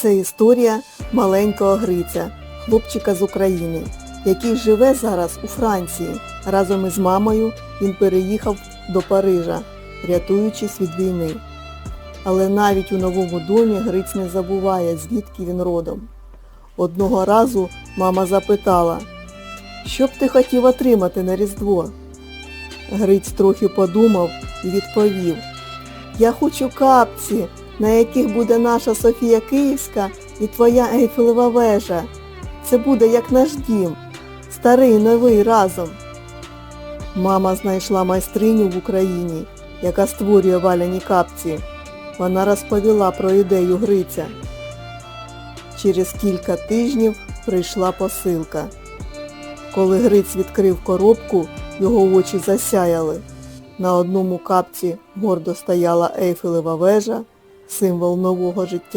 Це історія маленького Гриця, хлопчика з України, який живе зараз у Франції. Разом із мамою він переїхав до Парижа, рятуючись від війни. Але навіть у новому домі Гриць не забуває, звідки він родом. Одного разу мама запитала, що б ти хотів отримати на Різдво? Гриць трохи подумав і відповів, я хочу капці, на яких буде наша Софія Київська і твоя Ейфелева вежа. Це буде як наш дім, старий і новий разом. Мама знайшла майстриню в Україні, яка створює валяні капці. Вона розповіла про ідею Гриця. Через кілька тижнів прийшла посилка. Коли Гриць відкрив коробку, його очі засяяли. На одному капці гордо стояла Ейфелева вежа, символ нового життя.